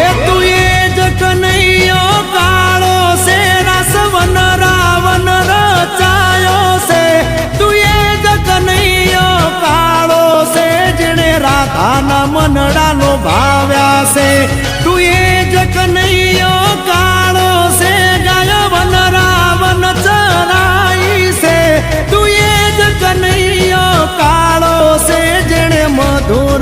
એ તું એ જ કનૈયો કાળો છે રસ વન રાવણ રચાયો છે. તું એ જ કનૈયો કાળો છે, જેણે રાધાના મનડાનો ભાવ્યા છે. તું એ જ કનૈયો કાળો છે ગાય વન રાવણ ચરાઈ છે. તું એ જ કનૈયો કાળો છે, જેણે મધુર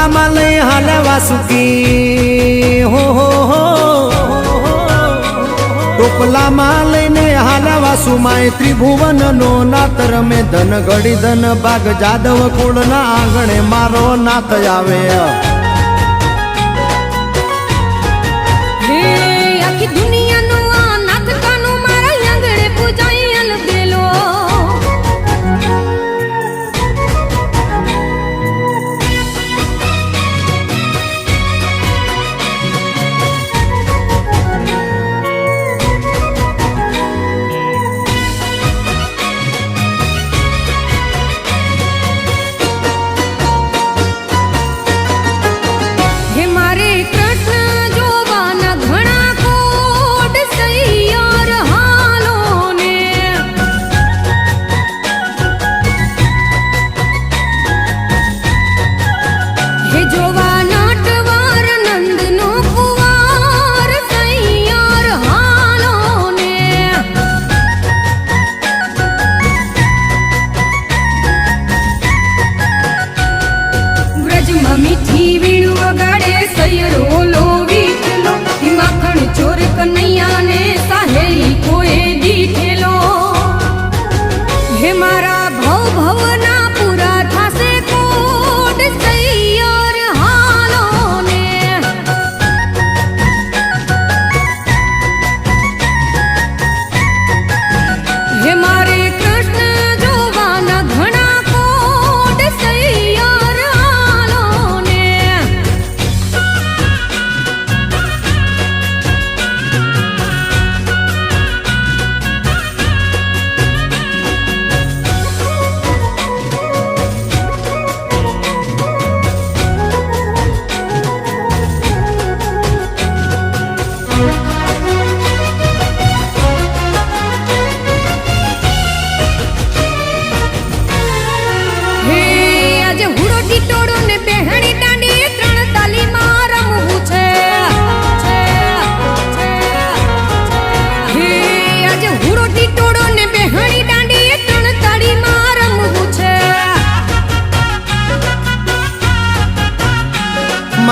ટોપલામાં લઈ હાલે વાસુકી હો હો હો ટોપલામાં લઈને હાલે વાસુમાય ત્રિભુવન નો નાતર રમે ધન ઘડી ધન ભાગ જાદવ કુળના આંગણે મારો નાથ આવે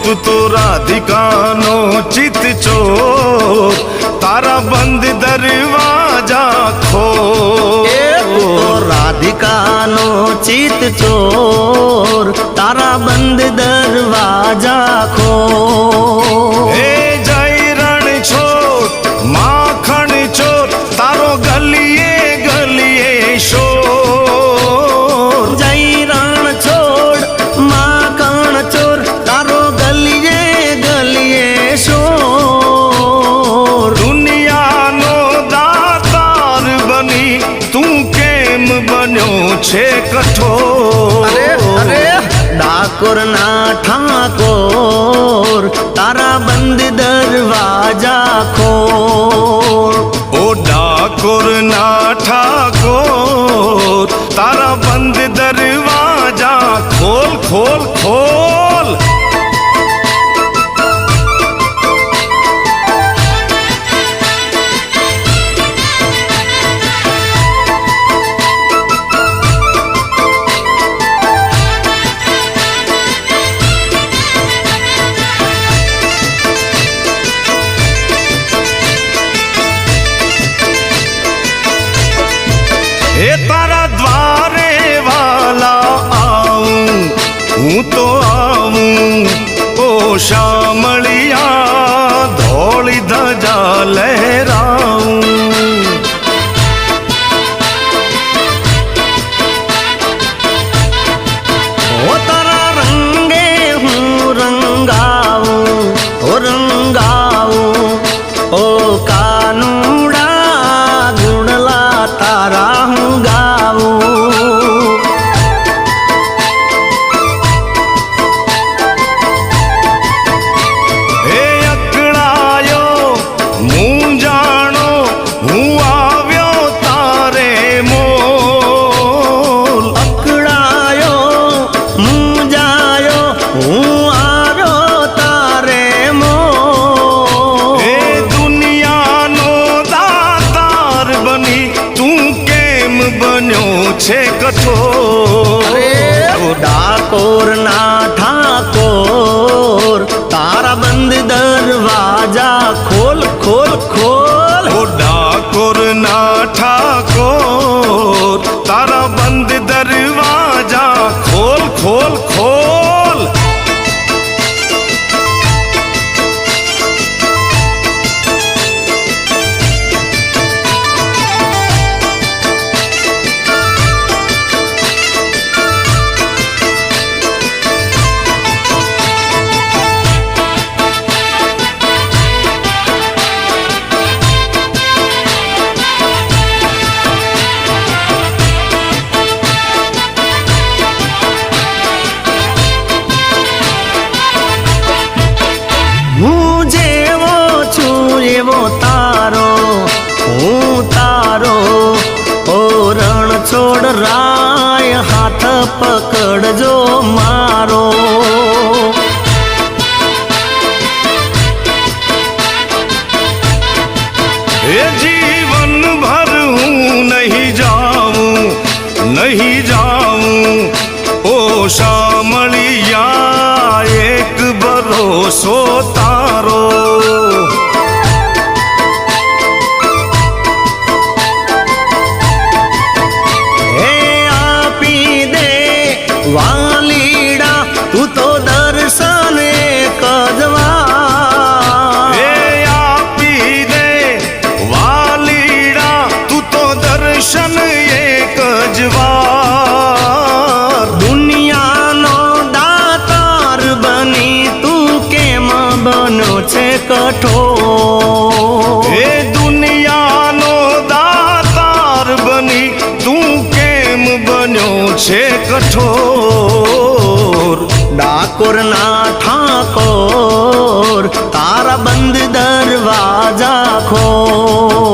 તું તો રાધિકાનો ચિત છો તારા બંધ દરવાજા ખો રાધિકાનો ચિત ચોર, તારા બંધ દરવાજા ખો তারা ગાવું ઓ શામળિયા ધોળી ધજા લહેરાવું. રાય હાથ પકડજો બેઠો એ દુનિયાનો દાતાર બની, તું કેમ બન્યો છે કઠોર? ડાકોરના ઠાકોર તારા બંધ દરવાજા ખોર.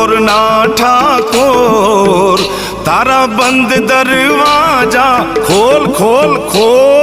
ઠાકોર ના ઠાકોર તારા બંધ દરવાજા ખોલ ખોલ ખોલ